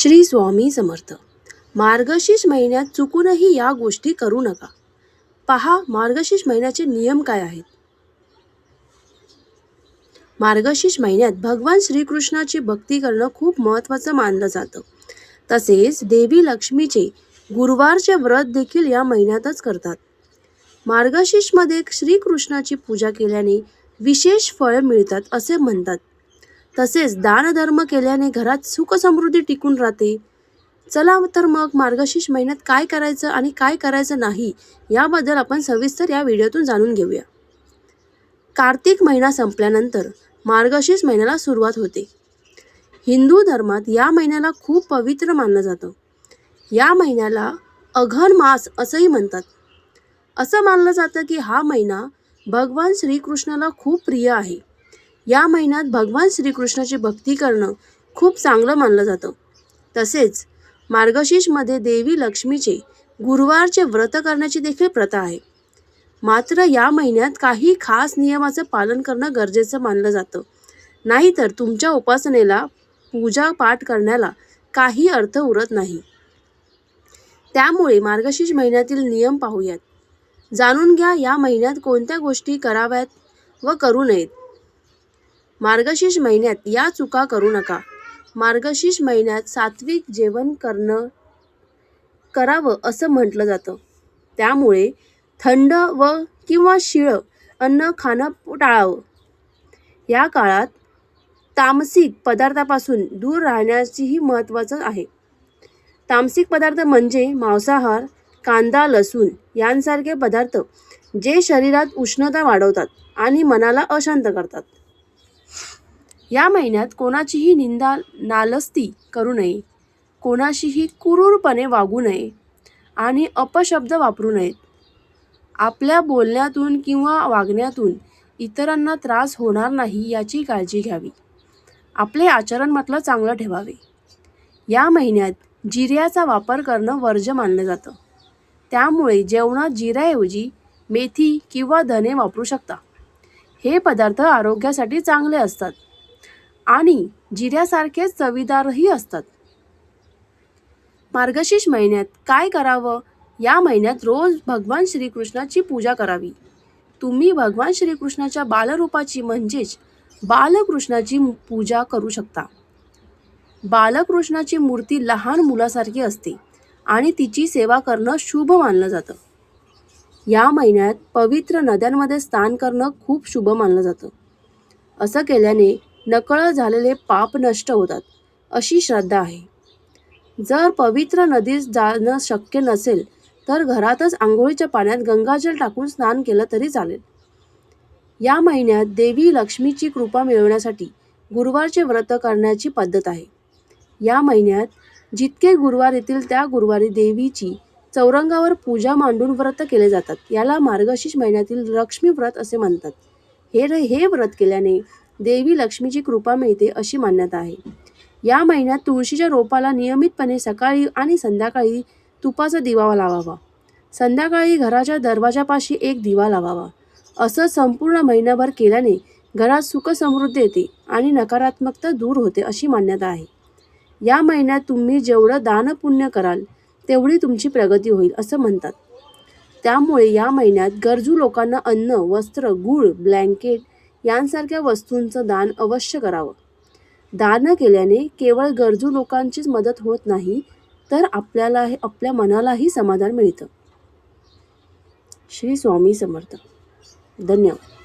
श्री स्वामी समर्थ. मार्गशीर्ष महिन्यात चुकूनही या गोष्टी करू नका. पहा मार्गशीर्ष महिन्याचे नियम काय आहेत? मार्गशीर्ष महिन्यात भगवान श्रीकृष्णाची भक्ती करणं खूप महत्त्वाचं मानलं जातं. तसेच देवी लक्ष्मीचे गुरुवारचे व्रत देखील या महिन्यातच करतात. मार्गशीर्षमध्ये श्रीकृष्णाची पूजा केल्याने विशेष फळ मिळतात असे म्हणतात. तसेच दानधर्म केल्याने घरात सुख समृद्धी टिकून राहते. चला तर मग मार्गशीर्ष महिन्यात काय करायचं आणि काय करायचं नाही याबद्दल आपण सविस्तर या व्हिडिओतून जाणून घेऊया. कार्तिक महिना संपल्यानंतर मार्गशीर्ष महिन्याला सुरुवात होते. हिंदू धर्मात या महिन्याला खूप पवित्र मानलं जातं. या महिन्याला अघन मास असंही म्हणतात. असं मानलं जातं की हा महिना भगवान श्रीकृष्णाला खूप प्रिय आहे. या महिन्यात भगवान श्रीकृष्णाची भक्ती करणं खूप चांगलं मानलं जातं. तसेच मार्गशीर्षमध्ये देवी लक्ष्मीचे गुरुवारचे व्रत करण्याची देखील प्रथा आहे. मात्र या महिन्यात काही खास नियमाचं पालन करणं गरजेचं मानलं जातं. नाहीतर तुमच्या उपासनेला पूजा पाठ करण्याला काही अर्थ उरत नाही. त्यामुळे मार्गशीर्ष महिन्यातील नियम पाहूयात. जाणून घ्या या महिन्यात कोणत्या गोष्टी कराव्यात व करू नयेत. मार्गशीर्ष महिन्यात या चुका करू नका. मार्गशीर्ष महिन्यात सात्विक जेवण करणं करावं असं म्हटलं जातं. त्यामुळे थंड व किंवा शिळं अन्न खाणं टाळावं. या काळात तामसिक पदार्थापासून दूर राहण्याचीही महत्त्वाचं आहे. तामसिक पदार्थ म्हणजे मांसाहार कांदा लसूण यांसारखे पदार्थ जे शरीरात उष्णता वाढवतात आणि मनाला अशांत करतात. या महिन्यात कोणाचीही निंदा नालस्ती करू नये. कोणाशीही क्रूरपणे वागू नये आणि अपशब्द वापरू नयेत. आपल्या बोलण्यातून किंवा वागण्यातून इतरांना त्रास होणार नाही याची काळजी घ्यावी. आपले आचरण म्हटलं चांगलं ठेवावे. या महिन्यात जिऱ्याचा वापर करणं वर्ज्य मानलं जातं. त्यामुळे जेवणात जिऱ्याऐवजी मेथी किंवा धने वापरू शकता. हे पदार्थ आरोग्यासाठी चांगले असतात. आणि जिऱ्यासारखेच चवीदारही असतात. मार्गशीर्ष महिन्यात काय करावं? या महिन्यात रोज भगवान श्रीकृष्णाची पूजा करावी. तुम्ही भगवान श्रीकृष्णाच्या बालरूपाची म्हणजेच बालकृष्णाची पूजा करू शकता. बालकृष्णाची मूर्ती लहान मुलासारखी असते आणि तिची सेवा करणं शुभ मानलं जातं. या महिन्यात पवित्र नद्यांमध्ये स्नान करणं खूप शुभ मानलं जातं. असं केल्याने नकळत झालेले पाप नष्ट होतात अशी श्रद्धा आहे. जर पवित्र नदीत जाणं शक्य नसेल तर घरातच आंघोळीच्या पाण्यात गंगाजल टाकून स्नान केलं तरी चालेल. या महिन्यात देवी लक्ष्मीची कृपा मिळवण्यासाठी गुरुवारचे व्रत करण्याची पद्धत आहे. या महिन्यात जितके गुरुवार येतील त्या गुरुवारी देवीची चौरंगावर पूजा मांडून व्रत केले जातात. याला मार्गशीर्ष महिन्यातील लक्ष्मी व्रत असे म्हणतात. हे हे व्रत केल्याने देवी लक्ष्मीची कृपा मिळते अशी मान्यता आहे. या महिन्यात तुळशीच्या रोपाला नियमितपणे सकाळी आणि संध्याकाळी तुपाचा दिवा लावावा. संध्याकाळी घराच्या दरवाजापाशी एक दिवा लावावा. असं संपूर्ण महिनाभर केल्याने घरात सुखसमृद्धी येते आणि नकारात्मकता दूर होते अशी मान्यता आहे. या महिन्यात तुम्ही जेवढं दानपुण्य कराल तेवढी तुमची प्रगती होईल असं म्हणतात. त्यामुळे या महिन्यात गरजू लोकांना अन्न वस्त्र गूळ ब्लँकेट यांसारख्या वस्तूंचं दान अवश्य करावं. दान केल्याने केवळ गरजू लोकांचीच मदत होत नाही तर आपल्याला आपल्या मनालाही समाधान मिळतं. श्री स्वामी समर्थ. धन्यवाद.